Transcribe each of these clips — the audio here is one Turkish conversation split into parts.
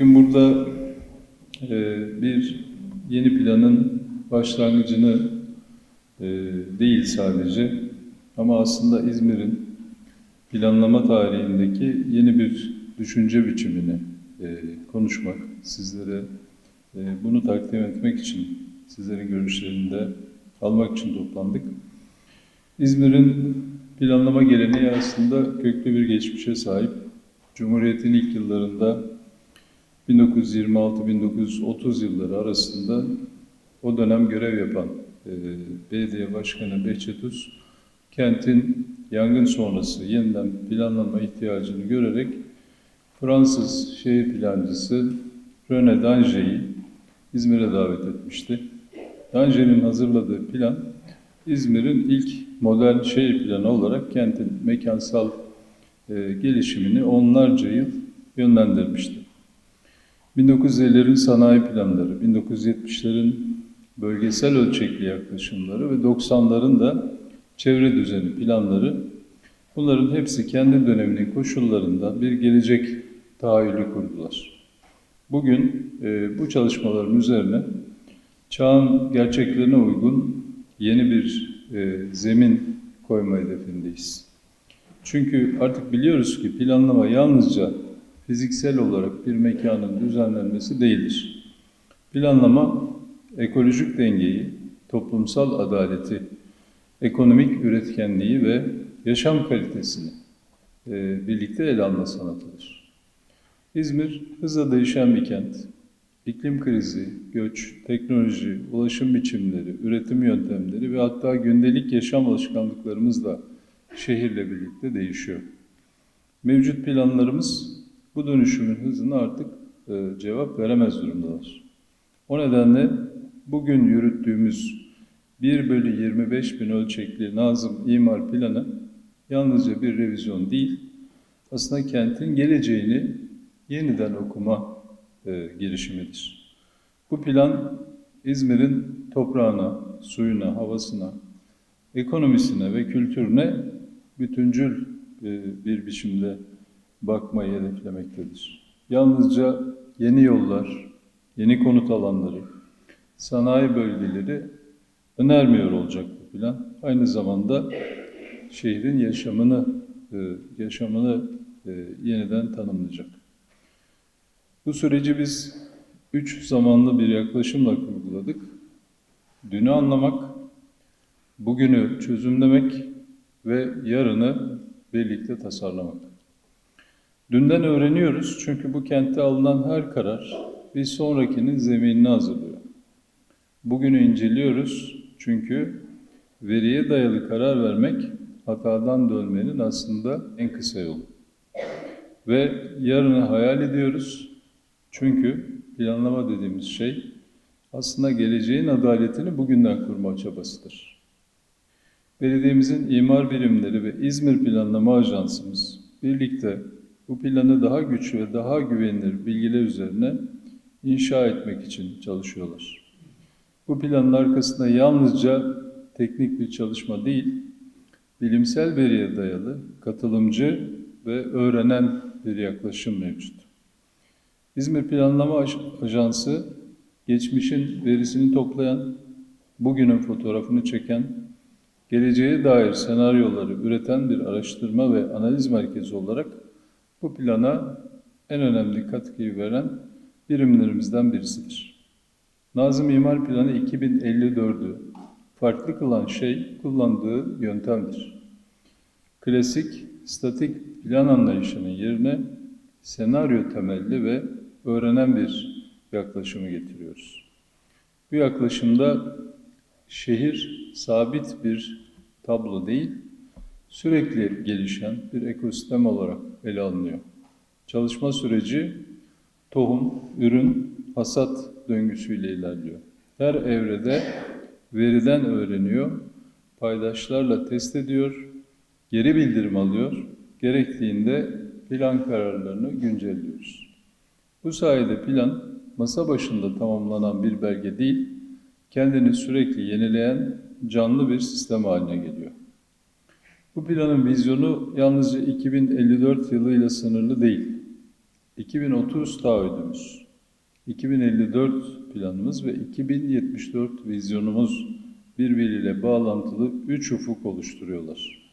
Bugün burada e, bir yeni planın başlangıcını e, değil sadece ama aslında İzmir'in planlama tarihindeki yeni bir düşünce biçimini e, konuşmak, sizlere bunu takdim etmek için, sizlerin görüşlerini de almak için toplandık. İzmir'in planlama geleneği aslında köklü bir geçmişe sahip. Cumhuriyet'in ilk yıllarında 1926-1930 yılları arasında o dönem görev yapan e, belediye başkanı Behçet Uz, kentin yangın sonrası yeniden planlanma ihtiyacını görerek Fransız şehir plancısı René Danger'i İzmir'e davet etmişti. Danger'in hazırladığı plan İzmir'in ilk modern şehir planı olarak kentin mekansal e, gelişimini onlarca yıl yönlendirmişti. 1950'lerin sanayi planları, 1970'lerin bölgesel ölçekli yaklaşımları ve 90'ların da çevre düzeni planları bunların hepsi kendi döneminin koşullarında bir gelecek tahayyülü kurdular. Bugün e, bu çalışmaların üzerine çağın gerçeklerine uygun yeni bir e, zemin koyma hedefindeyiz. Çünkü artık biliyoruz ki planlama yalnızca fiziksel olarak bir mekanın düzenlenmesi değildir. Planlama ekolojik dengeyi, toplumsal adaleti, ekonomik üretkenliği ve yaşam kalitesini e, birlikte ele alma sanatıdır. İzmir hızla değişen bir kent. İklim krizi, göç, teknoloji, ulaşım biçimleri, üretim yöntemleri ve hatta gündelik yaşam alışkanlıklarımız da şehirle birlikte değişiyor. Mevcut planlarımız bu dönüşümün hızına artık e, cevap veremez durumdalar. O nedenle bugün yürüttüğümüz 1 bölü 25 bin ölçekli Nazım imar planı yalnızca bir revizyon değil, aslında kentin geleceğini yeniden okuma e, girişimidir. Bu plan İzmir'in toprağına, suyuna, havasına, ekonomisine ve kültürüne bütüncül e, bir biçimde bakmayı hedeflemektedir. Yalnızca yeni yollar, yeni konut alanları, sanayi bölgeleri önermiyor olacak bu plan. Aynı zamanda şehrin yaşamını e, yaşamını e, yeniden tanımlayacak. Bu süreci biz üç zamanlı bir yaklaşımla kurguladık. Dünü anlamak, bugünü çözümlemek ve yarını birlikte tasarlamak. Dünden öğreniyoruz çünkü bu kentte alınan her karar bir sonrakinin zeminini hazırlıyor. Bugünü inceliyoruz çünkü veriye dayalı karar vermek hatadan dönmenin aslında en kısa yolu. Ve yarını hayal ediyoruz çünkü planlama dediğimiz şey aslında geleceğin adaletini bugünden kurma çabasıdır. Belediyemizin imar birimleri ve İzmir Planlama Ajansımız birlikte bu planı daha güçlü ve daha güvenilir bilgiler üzerine inşa etmek için çalışıyorlar. Bu planın arkasında yalnızca teknik bir çalışma değil, bilimsel veriye dayalı, katılımcı ve öğrenen bir yaklaşım mevcut. İzmir Planlama Ajansı, geçmişin verisini toplayan, bugünün fotoğrafını çeken, geleceğe dair senaryoları üreten bir araştırma ve analiz merkezi olarak bu plana en önemli katkıyı veren birimlerimizden birisidir. Nazım İmar Planı 2054'ü farklı kılan şey kullandığı yöntemdir. Klasik, statik plan anlayışının yerine senaryo temelli ve öğrenen bir yaklaşımı getiriyoruz. Bu yaklaşımda şehir sabit bir tablo değil, sürekli gelişen bir ekosistem olarak ele alınıyor. Çalışma süreci tohum, ürün, hasat döngüsüyle ilerliyor. Her evrede veriden öğreniyor, paydaşlarla test ediyor, geri bildirim alıyor, gerektiğinde plan kararlarını güncelliyoruz. Bu sayede plan masa başında tamamlanan bir belge değil, kendini sürekli yenileyen canlı bir sistem haline geliyor. Bu planın vizyonu yalnızca 2054 yılıyla sınırlı değil. 2030 taahhüdümüz, 2054 planımız ve 2074 vizyonumuz birbiriyle bağlantılı üç ufuk oluşturuyorlar.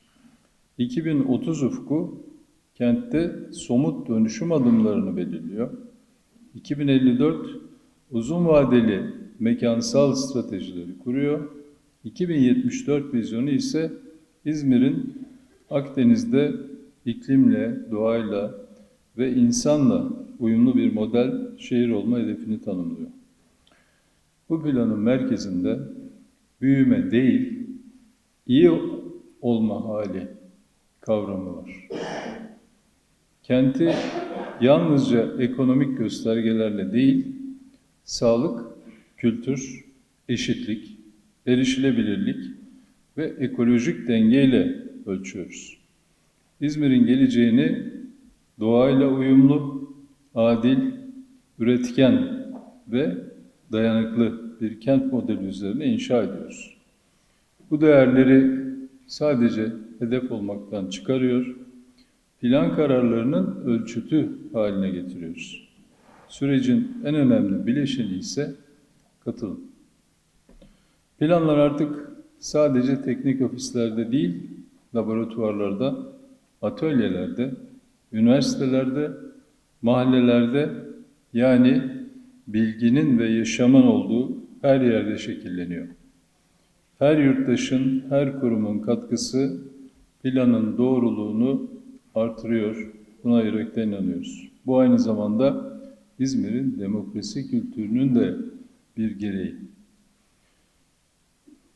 2030 ufku kentte somut dönüşüm adımlarını belirliyor. 2054 uzun vadeli mekansal stratejileri kuruyor. 2074 vizyonu ise İzmir'in Akdeniz'de iklimle, doğayla ve insanla uyumlu bir model şehir olma hedefini tanımlıyor. Bu planın merkezinde büyüme değil, iyi olma hali kavramı var. Kenti yalnızca ekonomik göstergelerle değil, sağlık, kültür, eşitlik, erişilebilirlik ve ekolojik dengeyle ölçüyoruz. İzmir'in geleceğini doğayla uyumlu, adil, üretken ve dayanıklı bir kent modeli üzerine inşa ediyoruz. Bu değerleri sadece hedef olmaktan çıkarıyor, plan kararlarının ölçütü haline getiriyoruz. Sürecin en önemli bileşeni ise katılım. Planlar artık sadece teknik ofislerde değil, laboratuvarlarda, atölyelerde, üniversitelerde, mahallelerde yani bilginin ve yaşamın olduğu her yerde şekilleniyor. Her yurttaşın, her kurumun katkısı planın doğruluğunu artırıyor. Buna yürekten inanıyoruz. Bu aynı zamanda İzmir'in demokrasi kültürünün de bir gereği.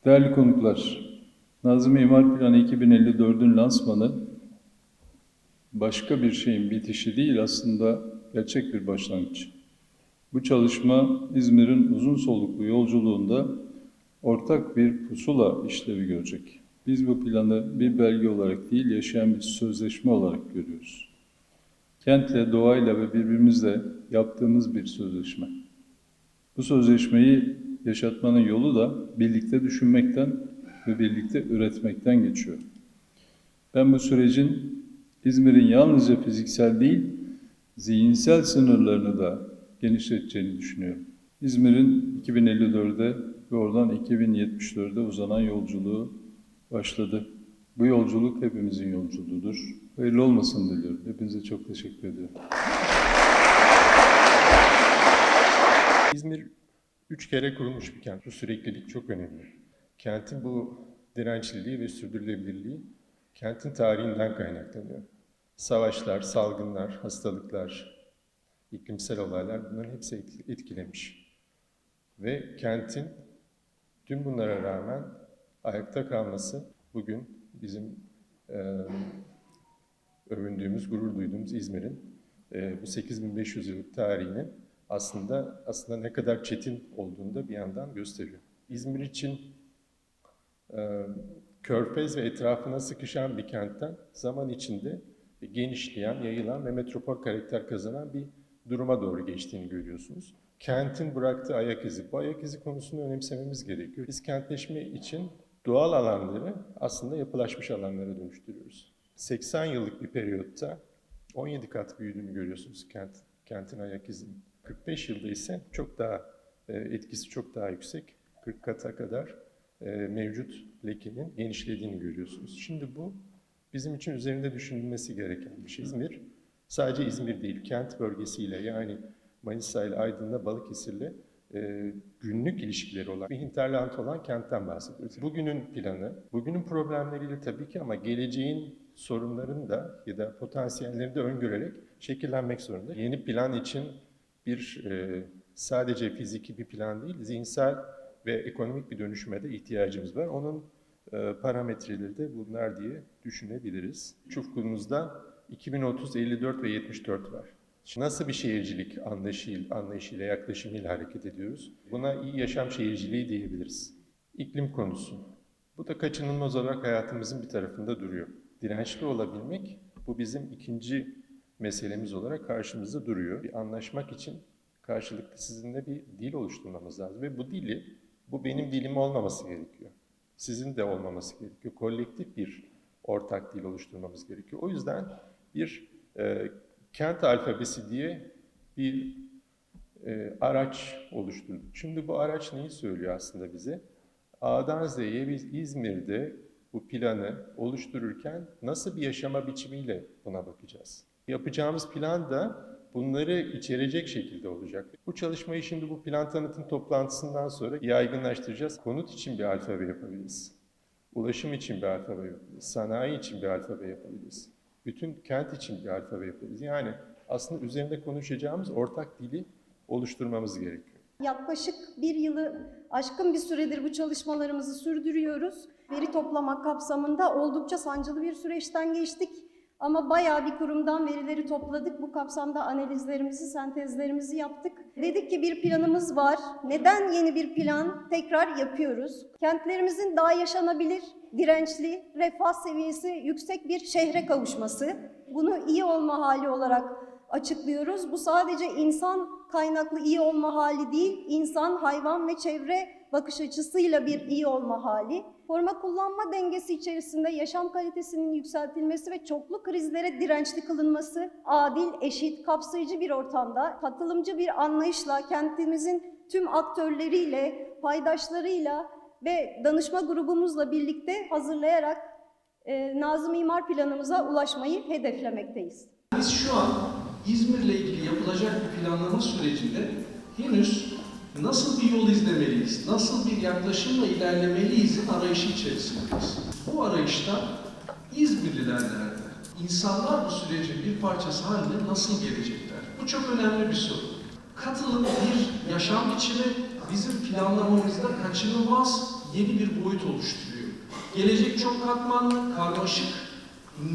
Değerli konuklar, Nazım İmar Planı 2054'ün lansmanı başka bir şeyin bitişi değil aslında gerçek bir başlangıç. Bu çalışma İzmir'in uzun soluklu yolculuğunda ortak bir pusula işlevi görecek. Biz bu planı bir belge olarak değil, yaşayan bir sözleşme olarak görüyoruz. Kentle, doğayla ve birbirimizle yaptığımız bir sözleşme. Bu sözleşmeyi yaşatmanın yolu da birlikte düşünmekten ve birlikte üretmekten geçiyor. Ben bu sürecin İzmir'in yalnızca fiziksel değil, zihinsel sınırlarını da genişleteceğini düşünüyorum. İzmir'in 2054'de ve oradan 2074'de uzanan yolculuğu başladı. Bu yolculuk hepimizin yolculuğudur. Hayırlı olmasın diliyorum. Hepinize çok teşekkür ediyorum. İzmir üç kere kurulmuş bir kent. Bu süreklilik çok önemli. Kentin bu dirençliliği ve sürdürülebilirliği kentin tarihinden kaynaklanıyor. Savaşlar, salgınlar, hastalıklar, iklimsel olaylar bunların hepsi etkilemiş. Ve kentin tüm bunlara rağmen ayakta kalması bugün bizim e, övündüğümüz, gurur duyduğumuz İzmir'in e, bu 8500 yıllık tarihinin aslında aslında ne kadar çetin olduğunu da bir yandan gösteriyor. İzmir için e, körfez ve etrafına sıkışan bir kentten zaman içinde genişleyen, yayılan ve metropol karakter kazanan bir duruma doğru geçtiğini görüyorsunuz. Kentin bıraktığı ayak izi, bu ayak izi konusunu önemsememiz gerekiyor. Biz kentleşme için doğal alanları aslında yapılaşmış alanlara dönüştürüyoruz. 80 yıllık bir periyotta 17 kat büyüdüğünü görüyorsunuz kent, kentin ayak izinin. 45 yılda ise çok daha e, etkisi çok daha yüksek. 40 kata kadar e, mevcut lekenin genişlediğini görüyorsunuz. Şimdi bu bizim için üzerinde düşünülmesi gereken bir şey. İzmir sadece İzmir değil, kent bölgesiyle yani Manisa ile Aydın'la Balıkesir'le e, günlük ilişkileri olan bir hinterland olan kentten bahsediyoruz. Bugünün planı, bugünün problemleriyle tabii ki ama geleceğin sorunlarını da ya da potansiyellerini de öngörerek şekillenmek zorunda. Yeni plan için bir e, sadece fiziki bir plan değil, zihinsel ve ekonomik bir dönüşüme de ihtiyacımız var. Onun e, parametreleri de bunlar diye düşünebiliriz. Çufkumuzda 2030, 54 ve 74 var. Nasıl bir şehircilik anlayışıyla, anlayışıyla, yaklaşımıyla hareket ediyoruz? Buna iyi yaşam şehirciliği diyebiliriz. İklim konusu. Bu da kaçınılmaz olarak hayatımızın bir tarafında duruyor. Dirençli olabilmek, bu bizim ikinci meselemiz olarak karşımızda duruyor. Bir anlaşmak için karşılıklı sizinle bir dil oluşturmamız lazım. Ve bu dili, bu benim dilim olmaması gerekiyor. Sizin de olmaması gerekiyor. Kolektif bir ortak dil oluşturmamız gerekiyor. O yüzden bir e, kent alfabesi diye bir e, araç oluşturduk. Şimdi bu araç neyi söylüyor aslında bize? A'dan Z'ye biz İzmir'de bu planı oluştururken nasıl bir yaşama biçimiyle buna bakacağız. Yapacağımız plan da bunları içerecek şekilde olacak. Bu çalışmayı şimdi bu plan tanıtım toplantısından sonra yaygınlaştıracağız. Konut için bir alfabe yapabiliriz. Ulaşım için bir alfabe yapabiliriz. Sanayi için bir alfabe yapabiliriz. Bütün kent için bir alfabe yapabiliriz. Yani aslında üzerinde konuşacağımız ortak dili oluşturmamız gerekiyor. Yaklaşık bir yılı aşkın bir süredir bu çalışmalarımızı sürdürüyoruz. Veri toplamak kapsamında oldukça sancılı bir süreçten geçtik. Ama bayağı bir kurumdan verileri topladık. Bu kapsamda analizlerimizi, sentezlerimizi yaptık. Dedik ki bir planımız var. Neden yeni bir plan tekrar yapıyoruz? Kentlerimizin daha yaşanabilir, dirençli, refah seviyesi yüksek bir şehre kavuşması. Bunu iyi olma hali olarak açıklıyoruz. Bu sadece insan kaynaklı iyi olma hali değil, insan, hayvan ve çevre bakış açısıyla bir iyi olma hali. Koruma kullanma dengesi içerisinde yaşam kalitesinin yükseltilmesi ve çoklu krizlere dirençli kılınması, adil, eşit, kapsayıcı bir ortamda, katılımcı bir anlayışla kentimizin tüm aktörleriyle, paydaşlarıyla ve danışma grubumuzla birlikte hazırlayarak e, Nazım İmar Planımıza ulaşmayı hedeflemekteyiz. Biz şu an İzmir'le ilgili yapılacak bir planlama sürecinde henüz nasıl bir yol izlemeliyiz, nasıl bir yaklaşımla ilerlemeliyizin arayışı içerisindeyiz. Bu arayışta İzmirliler nerede? İnsanlar bu sürecin bir parçası haline nasıl gelecekler? Bu çok önemli bir soru. Katılım bir yaşam biçimi bizim planlamamızda kaçınılmaz yeni bir boyut oluşturuyor. Gelecek çok katmanlı, karmaşık,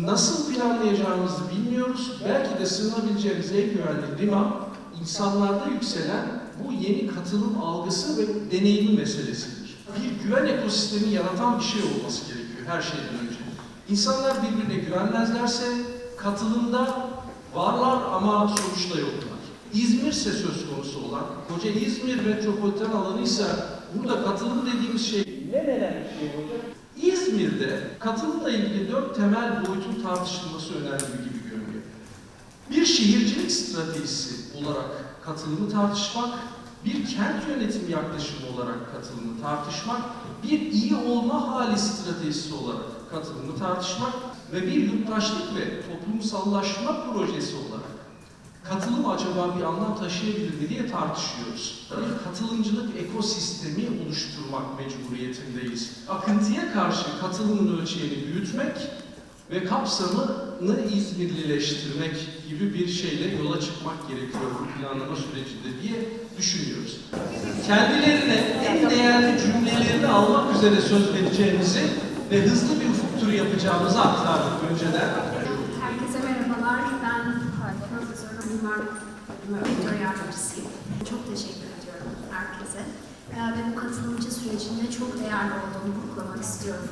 Nasıl planlayacağımızı bilmiyoruz. Belki de sığınabileceğimiz en güvenli liman insanlarda yükselen bu yeni katılım algısı ve deneyimi meselesidir. Bir güven ekosistemi yaratan bir şey olması gerekiyor her şeyden önce. İnsanlar birbirine güvenmezlerse katılımda varlar ama sonuçta yoklar. İzmir ise söz konusu olan, koca İzmir metropoliten alanıysa burada katılım dediğimiz şey ne neler bir şey olacak? İzmir'de katılımla ilgili dört temel boyutun tartışılması önemli gibi görünüyor. Bir şehircilik stratejisi olarak katılımı tartışmak, bir kent yönetimi yaklaşımı olarak katılımı tartışmak, bir iyi olma hali stratejisi olarak katılımı tartışmak ve bir yurttaşlık ve toplumsallaşma projesi olarak katılım acaba bir anlam taşıyabilir mi diye tartışıyoruz. Bir katılımcılık ekosistemi oluşturmak mecburiyetindeyiz. Akıntıya karşı katılımın ölçeğini büyütmek ve kapsamını İzmirlileştirmek gibi bir şeyle yola çıkmak gerekiyor bu planlama sürecinde diye düşünüyoruz. Kendilerine en değerli cümlelerini almak üzere söz vereceğimizi ve hızlı bir ufuk turu yapacağımızı aktardık önceden. Herkese merhabalar. Ben Profesör Mimar Rektör Yardımcısıyım. Çok teşekkür ediyorum herkese. Ee, Ve bu katılımcı sürecinde çok değerli olduğunu vurgulamak istiyorum.